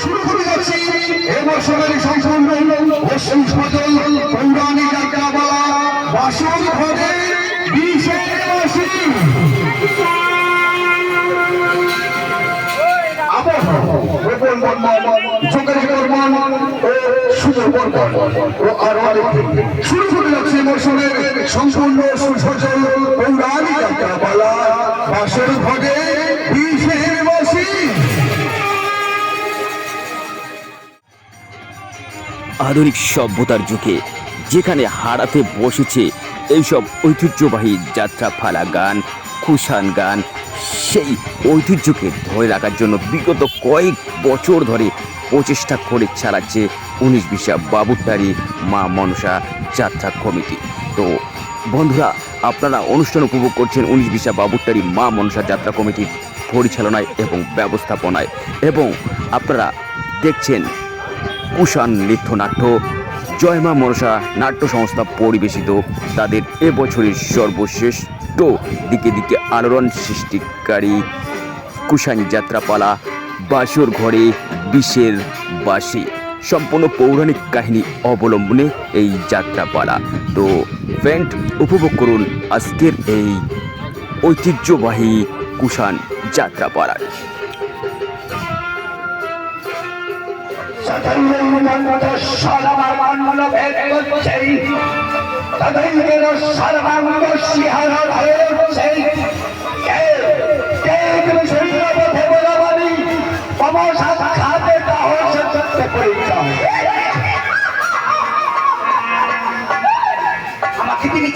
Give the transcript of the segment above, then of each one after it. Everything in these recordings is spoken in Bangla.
শুরু করে যাচ্ছি এবছরের সম্পূর্ণ পশ্চিম সজল পৌরাণিক যাত্রা বলা বাসন ঘরে বিশেষ বাসী শুরু করে যাচ্ছে মৌসুমের সম্পূর্ণ সুসজল পৌরাণিক আধুনিক সভ্যতার যুগে যেখানে হারাতে বসেছে এইসব ঐতিহ্যবাহী যাত্রা ফালা গান, কুষাণ গান, সেই ঐতিহ্যকে ধরে রাখার জন্য বিগত কয়েক বছর ধরে প্রচেষ্টা করে চালাচ্ছে উনিশ বিশা বাবুটারি মা মনসা যাত্রা কমিটি। তো বন্ধুরা, আপনারা অনুষ্ঠান উপভোগ করছেন উনিশ বিশা বাবুটারি মা মনসা যাত্রা কমিটির পরিচালনায় এবং ব্যবস্থাপনায়। এবং আপনারা দেখছেন কুষাণ নৃত্যনাট্য জয়মা মনসা নাট্য সংস্থা পরিবেশিত তাদের এবছরের সর্বশ্রেষ্ঠ দিকে দিকে আলোড়ন সৃষ্টিকারী কুষাণ যাত্রাপালা বাসর ঘরে বিশের বাসি। সম্পূর্ণ পৌরাণিক কাহিনী অবলম্বনে এই যাত্রাপালা। তো ফ্রেন্ড, উপভোগ করুন আজকের এই ঐতিহ্যবাহী কুষাণ যাত্রাপালা। তদৈবের সর্বাঙ্গ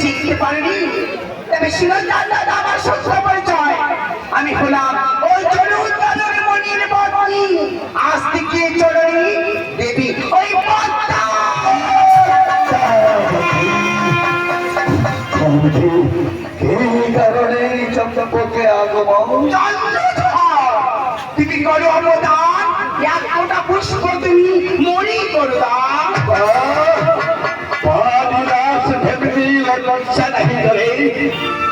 চিনতে পারেনি। তবে দাদা আমার সত্য পরিচয়। আমি হলাম ওই উৎপাদন মনির পত্নী আজ থেকে চলনি দেবী ওই পদ্মা এই কারণে চম্পকে আগমন? তুমি করো অবদান। এক ফোঁটা পুষ্প তুমি মরি করো দান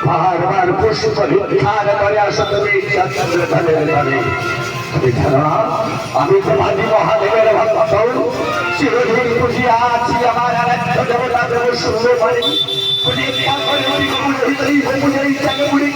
বারবার পুষ্প ভিক্ষার করে আসো তুমি চন্দ্র ধরে ধরে তুমি জানো না, আমি তোমাদি মহাদেবের ভক্ত। চিরদিন খুশিয়া আছি আমার আরাধ্য দেবতা দেব সুন্দর পারি পুজে করে পুজে হৃদয় পুজে পুরি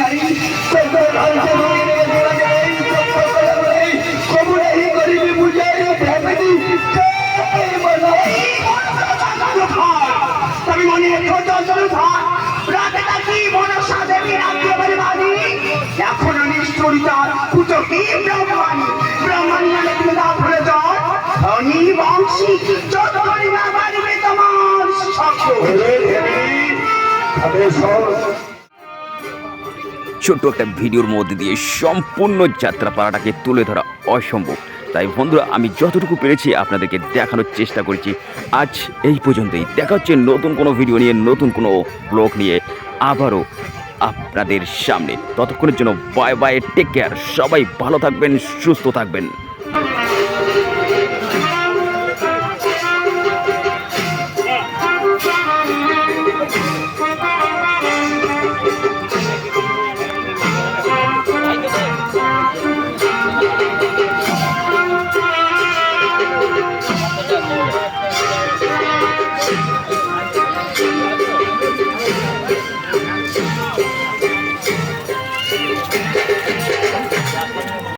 বংশী চৌধুরী না বাড়বে তোমার ছোট্ট একটা ভিডিওর মধ্যে দিয়ে সম্পূর্ণ যাত্রাপালাটাকে তুলে ধরা অসম্ভব। তাই বন্ধুরা আমি যতটুকু পেরেছি আপনাদেরকে দেখানোর চেষ্টা করেছি। আজ এই পর্যন্তই। দেখা হচ্ছে নতুন কোনো ভিডিও নিয়ে নতুন কোনো ব্লগ নিয়ে আবারও আপনাদের সামনে। ততক্ষণের জন্য বাই বাই টেক কেয়ার সবাই ভালো থাকবেন সুস্থ থাকবেন।